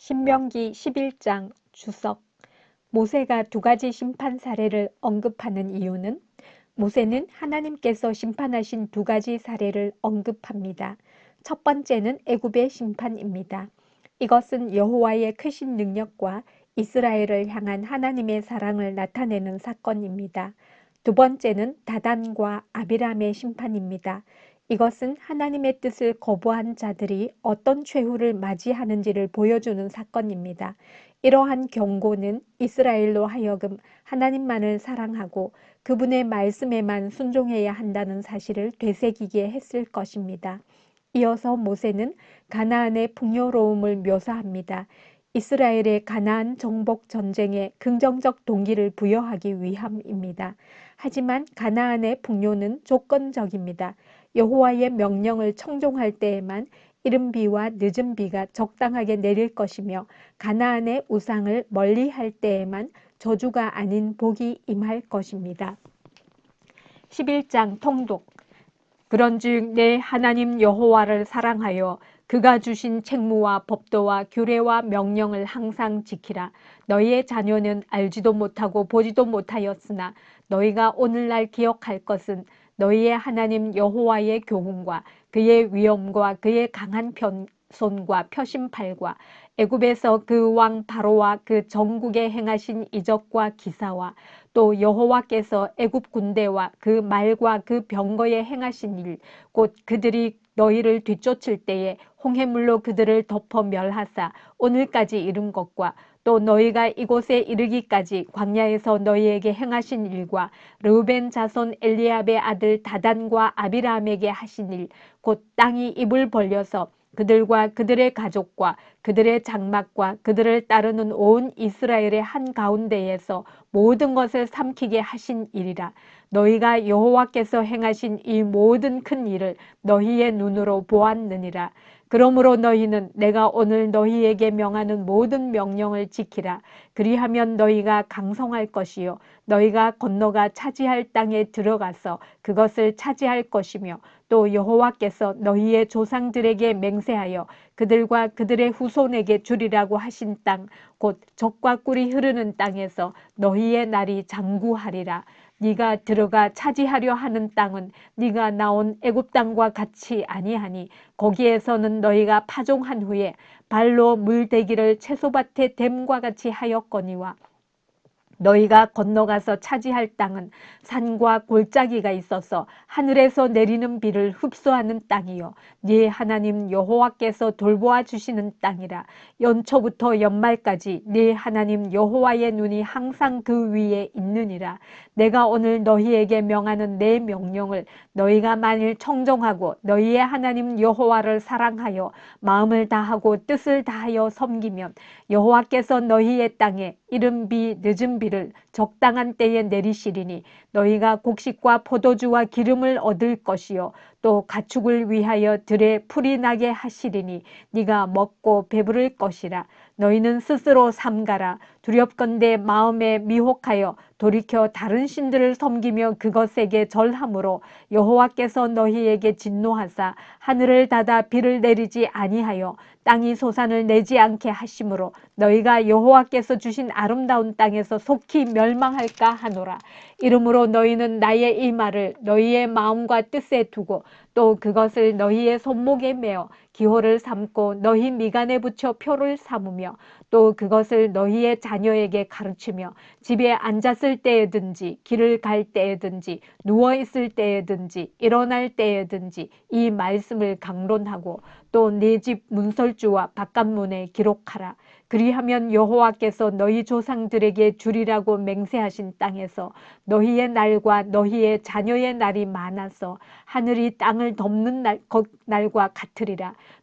신명기 11장 주석 모세가 두 가지 심판 사례를 언급하는 이유는 모세는 하나님께서 심판하신 두 가지 사례를 언급합니다. 첫 번째는 애굽의 심판입니다. 이것은 여호와의 크신 능력과 이스라엘을 향한 하나님의 사랑을 나타내는 사건입니다. 두 번째는 다단과 아비람의 심판입니다. 이것은 하나님의 뜻을 거부한 자들이 어떤 최후를 맞이하는지를 보여주는 사건입니다. 이러한 경고는 이스라엘로 하여금 하나님만을 사랑하고 그분의 말씀에만 순종해야 한다는 사실을 되새기게 했을 것입니다. 이어서 모세는 가나안의 풍요로움을 묘사합니다. 이스라엘의 가나안 정복 전쟁에 긍정적 동기를 부여하기 위함입니다. 하지만 가나안의 풍요는 조건적입니다. 여호와의 명령을 청종할 때에만 이른 비와 늦은 비가 적당하게 내릴 것이며 가나안의 우상을 멀리할 때에만 저주가 아닌 복이 임할 것입니다. 11장 통독 그런즉 내 하나님 여호와를 사랑하여 그가 주신 책무와 법도와 규례와 명령을 항상 지키라. 너희의 자녀는 알지도 못하고 보지도 못하였으나 너희가 오늘날 기억할 것은 너희의 하나님 여호와의 교훈과 그의 위엄과 그의 강한 편 손과 표심팔과 애굽에서 그 왕 바로와 그 전국에 행하신 이적과 기사와 또 여호와께서 애굽 군대와 그 말과 그 병거에 행하신 일 곧 그들이 너희를 뒤쫓을 때에 홍해물로 그들을 덮어 멸하사 오늘까지 이른 것과 또 너희가 이곳에 이르기까지 광야에서 너희에게 행하신 일과 르우벤 자손 엘리압의 아들 다단과 아비람에게 하신 일 곧 땅이 입을 벌려서 그들과 그들의 가족과 그들의 장막과 그들을 따르는 온 이스라엘의 한 가운데에서 모든 것을 삼키게 하신 일이라. 너희가 여호와께서 행하신 이 모든 큰 일을 너희의 눈으로 보았느니라 그러므로 너희는 내가 오늘 너희에게 명하는 모든 명령을 지키라. 그리하면 너희가 강성할 것이요. 너희가 건너가 차지할 땅에 들어가서 그것을 차지할 것이며 또 여호와께서 너희의 조상들에게 맹세하여 그들과 그들의 후손에게 주리라고 하신 땅, 곧 적과 꿀이 흐르는 땅에서 너희의 날이 장구하리라. 네가 들어가 차지하려 하는 땅은 네가 나온 애굽 땅과 같이 아니하니 거기에서는 너희가 파종한 후에 발로 물대기를 채소밭에 댐과 같이 하였거니와 너희가 건너가서 차지할 땅은 산과 골짜기가 있어서 하늘에서 내리는 비를 흡수하는 땅이요. 네 하나님 여호와께서 돌보아 주시는 땅이라. 연초부터 연말까지 네 하나님 여호와의 눈이 항상 그 위에 있느니라. 내가 오늘 너희에게 명하는 내 명령을 너희가 만일 청정하고 너희의 하나님 여호와를 사랑하여 마음을 다하고 뜻을 다하여 섬기면 여호와께서 너희의 땅에 이른 비 늦은 비를 적당한 때에 내리시리니 너희가 곡식과 포도주와 기름을 얻을 것이요. 또 가축을 위하여 들에 풀이 나게 하시리니 네가 먹고 배부를 것이라 너희는 스스로 삼가라. 두렵건대 마음에 미혹하여 돌이켜 다른 신들을 섬기며 그것에게 절함으로 여호와께서 너희에게 진노하사 하늘을 닫아 비를 내리지 아니하여 땅이 소산을 내지 않게 하심으로 너희가 여호와께서 주신 아름다운 땅에서 속히 멸망할까 하노라. 이러므로 너희는 나의 이 말을 너희의 마음과 뜻에 두고 또 그것을 너희의 손목에 메어 기호를 삼고 너희 미간에 붙여 표를 삼으며 또 그것을 너희의 자녀에게 가르치며 집에 앉았을 때에든지 길을 갈 때에든지 누워 있을 때에든지 일어날 때에든지 이 말씀을 강론하고 또 네 집 문설주와 바깥문에 기록하라. 그리하면 여호와께서 너희 조상들에게 주리라고 맹세하신 땅에서 너희의 날과 너희의 자녀의 날이 많아서 하늘이 땅을 덮는 날, 날과 같으리라.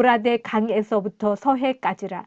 유브라데 강에서부터 서해까지라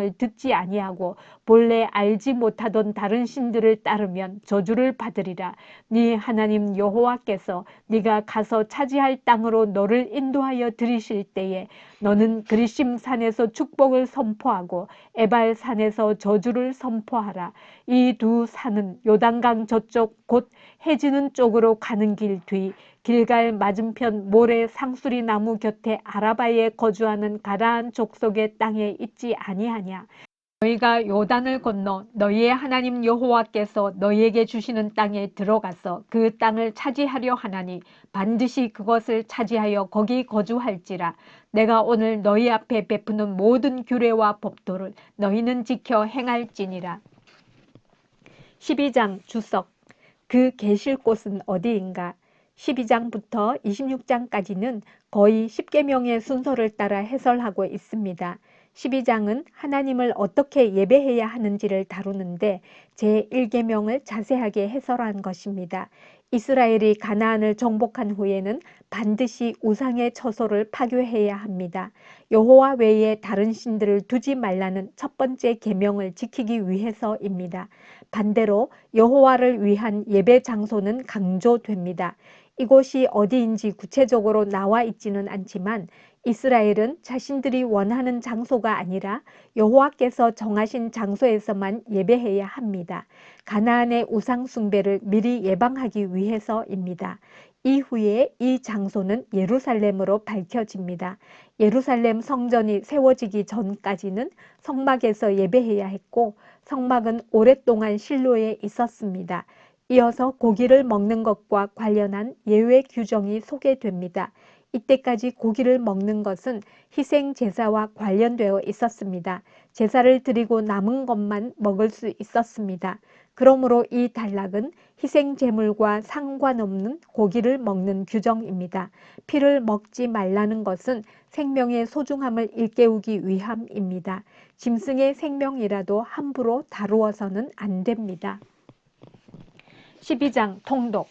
을 듣지 아니하고 본래 알지 못하던 다른 신들을 따르면 저주를 받으리라. 네 하나님 여호와께서 네가 가서 차지할 땅으로 너를 인도하여 들이실 때에 너는 그리심 산에서 축복을 선포하고 에발 산에서 저주를 선포하라. 이 두 산은 요단강 저쪽 곧 해지는 쪽으로 가는 길 뒤 길갈 맞은편 모래 상수리 나무 곁에 아라바에 거주하는 가라한 족속의 땅에 있지 아니하냐. 너희가 요단을 건너 너희의 하나님 여호와께서 너희에게 주시는 땅에 들어가서 그 땅을 차지하려 하나니 반드시 그것을 차지하여 거기 거주할지라. 내가 오늘 너희 앞에 베푸는 모든 규례와 법도를 너희는 지켜 행할지니라. 12장 주석. 그 계실 곳은 어디인가 12장부터 26장까지는 거의 10계명의 순서를 따라 해설하고 있습니다. 12장은 하나님을 어떻게 예배해야 하는지를 다루는데 제1계명을 자세하게 해설한 것입니다. 이스라엘이 가나안을 정복한 후에는 반드시 우상의 처소를 파괴해야 합니다. 여호와 외에 다른 신들을 두지 말라는 첫 번째 계명을 지키기 위해서입니다. 반대로 여호와를 위한 예배 장소는 강조됩니다. 이곳이 어디인지 구체적으로 나와 있지는 않지만 이스라엘은 자신들이 원하는 장소가 아니라 여호와께서 정하신 장소에서만 예배해야 합니다. 가나안의 우상 숭배를 미리 예방하기 위해서입니다. 이후에 이 장소는 예루살렘으로 밝혀집니다. 예루살렘 성전이 세워지기 전까지는 성막에서 예배해야 했고 성막은 오랫동안 실로에 있었습니다. 이어서 고기를 먹는 것과 관련한 예외 규정이 소개됩니다. 이때까지 고기를 먹는 것은 희생 제사와 관련되어 있었습니다. 제사를 드리고 남은 것만 먹을 수 있었습니다. 그러므로 이 단락은 희생 제물과 상관없는 고기를 먹는 규정입니다. 피를 먹지 말라는 것은 생명의 소중함을 일깨우기 위함입니다. 짐승의 생명이라도 함부로 다루어서는 안 됩니다. 12장 통독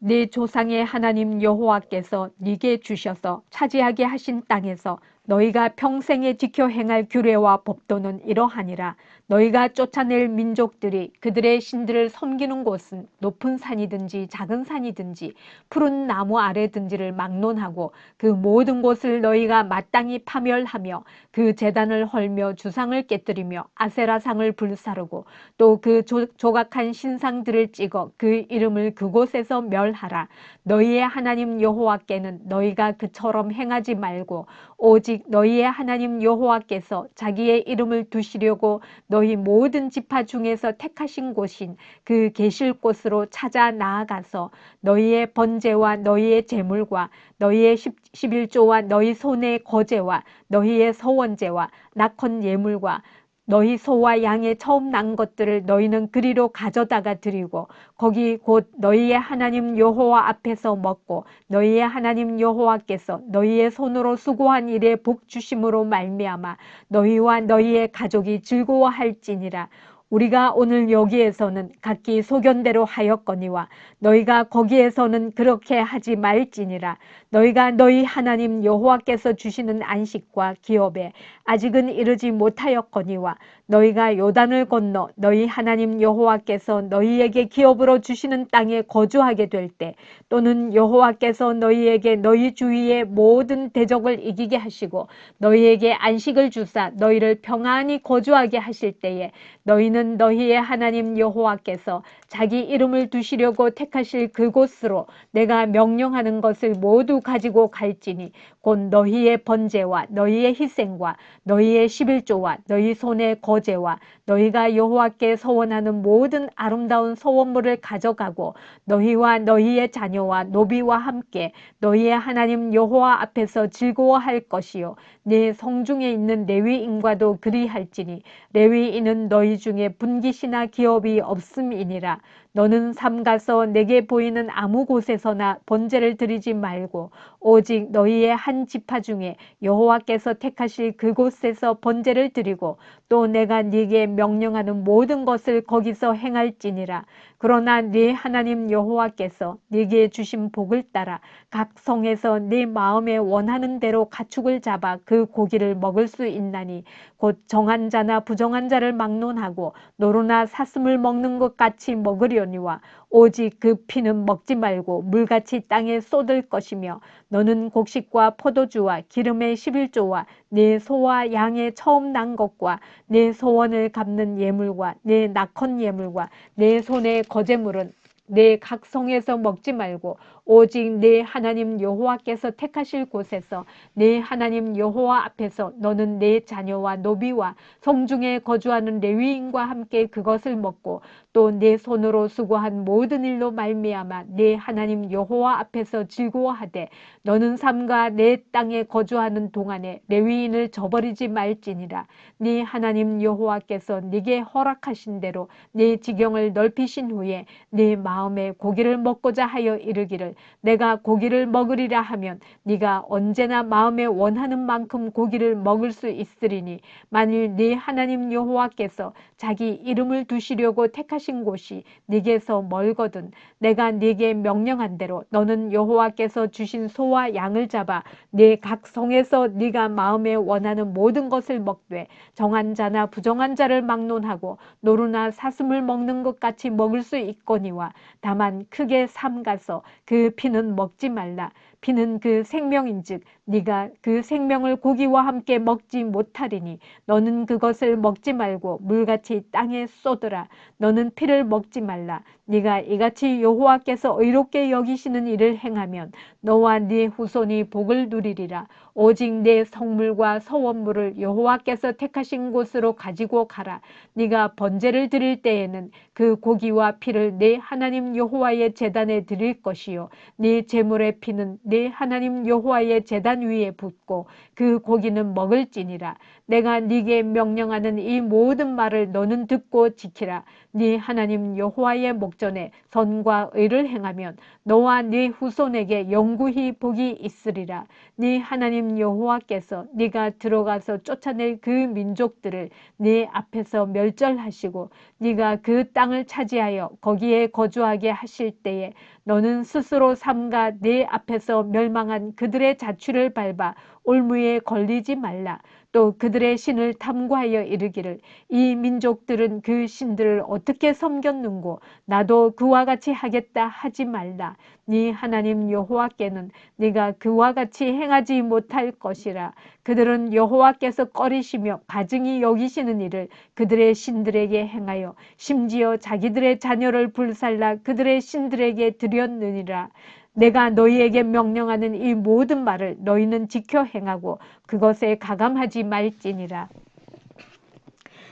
네 조상의 하나님 여호와께서 네게 주셔서 차지하게 하신 땅에서 너희가 평생에 지켜 행할 규례와 법도는 이러하니라. 너희가 쫓아낼 민족들이 그들의 신들을 섬기는 곳은 높은 산이든지 작은 산이든지 푸른 나무 아래든지를 막론하고 그 모든 곳을 너희가 마땅히 파멸하며 그 재단을 헐며 주상을 깨뜨리며 아세라상을 불사르고 또 그 조각한 신상들을 찍어 그 이름을 그곳에서 멸하라. 너희의 하나님 여호와께는 너희가 그처럼 행하지 말고 오직 너희의 하나님 여호와께서 자기의 이름을 두시려고 너희 모든 지파 중에서 택하신 곳인 그 계실 곳으로 찾아 나아가서 너희의 번제와 너희의 제물과 너희의 십일조와 너희 손의 거제와 너희의 서원제와 낙헌 예물과 너희 소와 양의 처음 난 것들을 너희는 그리로 가져다가 드리고 거기 곧 너희의 하나님 여호와 앞에서 먹고 너희의 하나님 여호와께서 너희의 손으로 수고한 일에 복 주심으로 말미암아 너희와 너희의 가족이 즐거워할지니라 우리가 오늘 여기에서는 각기 소견대로 하였거니와 너희가 거기에서는 그렇게 하지 말지니라. 너희가 너희 하나님 여호와께서 주시는 안식과 기업에 아직은 이르지 못하였거니와 너희가 요단을 건너 너희 하나님 여호와께서 너희에게 기업으로 주시는 땅에 거주하게 될 때 또는 여호와께서 너희에게 너희 주위의 모든 대적을 이기게 하시고 너희에게 안식을 주사 너희를 평안히 거주하게 하실 때에 너희는 너희의 하나님 여호와께서 자기 이름을 두시려고 택하실 그곳으로 내가 명령하는 것을 모두 가지고 갈지니 곧 너희의 번제와 너희의 희생과 너희의 십일조와 너희 손의 거제와 너희가 여호와께 서원하는 모든 아름다운 소원물을 가져가고 너희와 너희의 자녀와 노비와 함께 너희의 하나님 여호와 앞에서 즐거워할 것이요 네 성중에 있는 레위인과도 그리할지니 레위인은 너희 중에 분깃이나 기업이 없음이니라 너는 삼 가서 내게 보이는 아무 곳에서나 번제를 드리지 말고 오직 너희의 한 지파 중에 여호와께서 택하실 그곳에서 번제를 드리고 또 내가 네게 명령하는 모든 것을 거기서 행할지니라. 그러나 네 하나님 여호와께서 네게 주신 복을 따라 각 성에서 네 마음에 원하는 대로 가축을 잡아 그 고기를 먹을 수 있나니 곧 정한 자나 부정한 자를 막론하고 노루나 사슴을 먹는 것 같이 먹으려 니와 오직 그 피는 먹지 말고 물같이 땅에 쏟을 것이며 너는 곡식과 포도주와 기름의 십일조와 네 소와 양의 처음 난 것과 네 소원을 갚는 예물과 네 낙헌 예물과 네 손의 거제물은 내 각성에서 먹지 말고 오직 내 하나님 여호와께서 택하실 곳에서 내 하나님 여호와 앞에서 너는 내 자녀와 노비와 성중에 거주하는 레위인과 함께 그것을 먹고 또 내 손으로 수고한 모든 일로 말미암아 내 하나님 여호와 앞에서 즐거워하되 너는 삼가 내 땅에 거주하는 동안에 레위인을 저버리지 말지니라. 네 하나님 여호와께서 네게 허락하신 대로 네 지경을 넓히신 후에 네 마음에 고기를 먹고자 하여 이르기를 내가 고기를 먹으리라 하면 네가 언제나 마음에 원하는 만큼 고기를 먹을 수 있으리니 만일 네 하나님 여호와께서 자기 이름을 두시려고 택하신 곳이 네게서 멀거든 내가 네게 명령한 대로 너는 여호와께서 주신 소와 양을 잡아 네 각 성에서 네가 마음에 원하는 모든 것을 먹되 정한 자나 부정한 자를 막론하고 노루나 사슴을 먹는 것 같이 먹을 수 있거니와 다만 크게 삼가서 그 피는 먹지 말라 피는 그 생명인즉 네가 그 생명을 고기와 함께 먹지 못하리니 너는 그것을 먹지 말고 물같이 땅에 쏟으라. 너는 피를 먹지 말라. 네가 이같이 여호와께서 의롭게 여기시는 일을 행하면 너와 네 후손이 복을 누리리라. 오직 내 성물과 서원물을 여호와께서 택하신 곳으로 가지고 가라. 네가 번제를 드릴 때에는 그 고기와 피를 내 하나님 여호와의 제단에 드릴 것이요. 네 제물의 피는 네 하나님 여호와의 제단 위에 붓고 그 고기는 먹을지니라. 내가 네게 명령하는 이 모든 말을 너는 듣고 지키라. 네 하나님 여호와의 목전에 선과 의를 행하면 너와 네 후손에게 영구히 복이 있으리라. 네 하나님 여호와께서 네가 들어가서 쫓아낼 그 민족들을 네 앞에서 멸절하시고 네가 그 땅을 차지하여 거기에 거주하게 하실 때에 너는 스스로 삼가 네 앞에서 멸망한 그들의 자취를 밟아 올무에 걸리지 말라. 또 그들의 신을 탐구하여 이르기를 이 민족들은 그 신들을 어떻게 섬겼는고 나도 그와 같이 하겠다 하지 말라. 네 하나님 여호와께는 네가 그와 같이 행하지 못할 것이라. 그들은 여호와께서 꺼리시며 가증히 여기시는 일을 그들의 신들에게 행하여 심지어 자기들의 자녀를 불살라 그들의 신들에게 드렸느니라. 내가 너희에게 명령하는 이 모든 말을 너희는 지켜 행하고 그것에 가감하지 말지니라.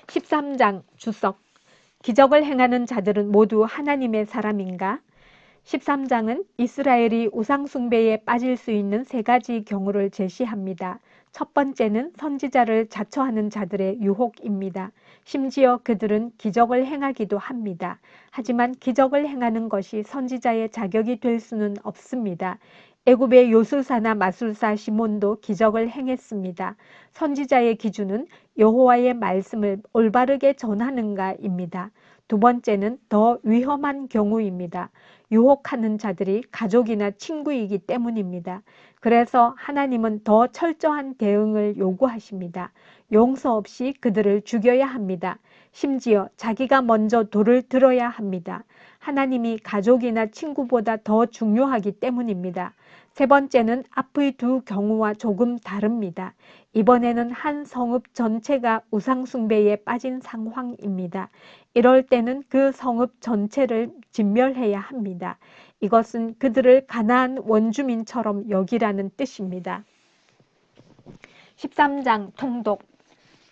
13장 주석 기적을 행하는 자들은 모두 하나님의 사람인가? 13장은 이스라엘이 우상숭배에 빠질 수 있는 세 가지 경우를 제시합니다. 첫 번째는 선지자를 자처하는 자들의 유혹입니다. 심지어 그들은 기적을 행하기도 합니다. 하지만 기적을 행하는 것이 선지자의 자격이 될 수는 없습니다. 애굽의 요술사나 마술사 시몬도 기적을 행했습니다. 선지자의 기준은 여호와의 말씀을 올바르게 전하는가입니다. 두 번째는 더 위험한 경우입니다. 유혹하는 자들이 가족이나 친구이기 때문입니다. 그래서 하나님은 더 철저한 대응을 요구하십니다. 용서 없이 그들을 죽여야 합니다. 심지어 자기가 먼저 돌을 들어야 합니다. 하나님이 가족이나 친구보다 더 중요하기 때문입니다. 세 번째는 앞의 두 경우와 조금 다릅니다. 이번에는 한 성읍 전체가 우상숭배에 빠진 상황입니다. 이럴 때는 그 성읍 전체를 진멸해야 합니다. 이것은 그들을 가나안 원주민처럼 여기라는 뜻입니다. 13장 통독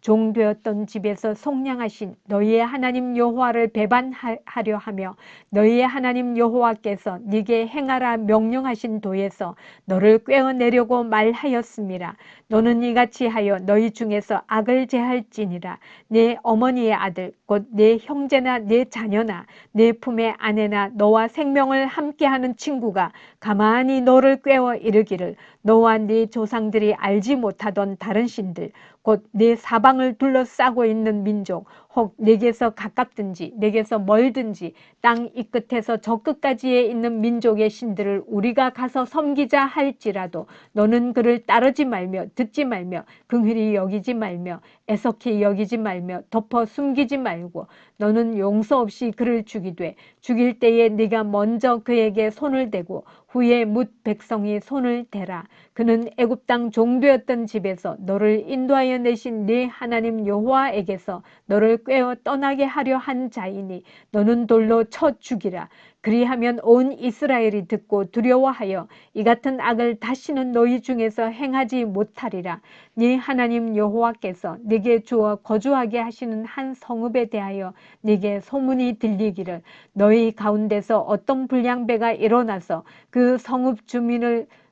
종되었던 집에서 속량하신 너희의 하나님 여호와를 배반하려 하며 너희의 하나님 여호와께서 네게 행하라 명령하신 도에서 너를 꿰어내려고 말하였습니다. 너는 이같이 하여 너희 중에서 악을 제할지니라 내 어머니의 아들 곧 내 형제나 내 자녀나 내 품의 아내나 너와 생명을 함께하는 친구가 가만히 너를 꿰어 이르기를 너와 네 조상들이 알지 못하던 다른 신들 곧 네 사방 을 둘러싸고 있는 민족 혹 내게서 가깝든지 내게서 멀든지 땅 이 끝에서 저 끝까지에 있는 민족의 신들을 우리가 가서 섬기자 할지라도 너는 그를 따르지 말며 듣지 말며 긍휼히 여기지 말며 애석히 여기지 말며 덮어 숨기지 말고 너는 용서 없이 그를 죽이되 죽일 때에 네가 먼저 그에게 손을 대고 후에 뭇 백성이 손을 대라. 그는 애굽 땅 종되었던 집에서 너를 인도하여 내신 네 하나님 여호와에게서 너를 꿰어 떠나게 하려 한 자이니 너는 돌로 쳐 죽이라 그리하면 온 이스라엘이 듣고 두려워하여 이 같은 악을 다시는 너희 중에서 행하지 못하리라. 네 하나님 여호와께서 네게 주어 거주하게 하시는 한 성읍에 대하여 네게 소문이 들리기를 너희 가운데서 어떤 불량배가 일어나서 그 성읍 주민을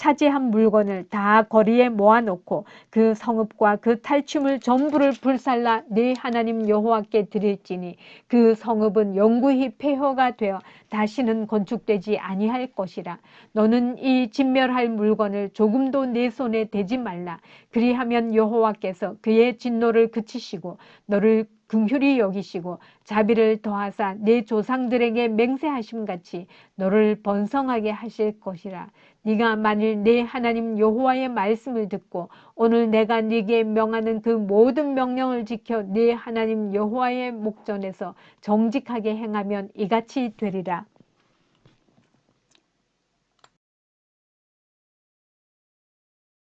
차지한 물건을 다 거리에 모아놓고 그 성읍과 그 탈춤을 전부를 불살라 네 하나님 여호와께 드릴지니 그 성읍은 영구히 폐허가 되어 다시는 건축되지 아니할 것이라. 너는 이 진멸할 물건을 조금도 내 손에 대지 말라. 그리하면 여호와께서 그의 진노를 그치시고 너를 긍휼히 여기시고 자비를 더하사 내 조상들에게 맹세하심 같이 너를 번성하게 하실 것이라. 네가 만일 내 하나님 여호와의 말씀을 듣고 오늘 내가 네게 명하는 그 모든 명령을 지켜 네 하나님 여호와의 목전에서 정직하게 행하면 이같이 되리라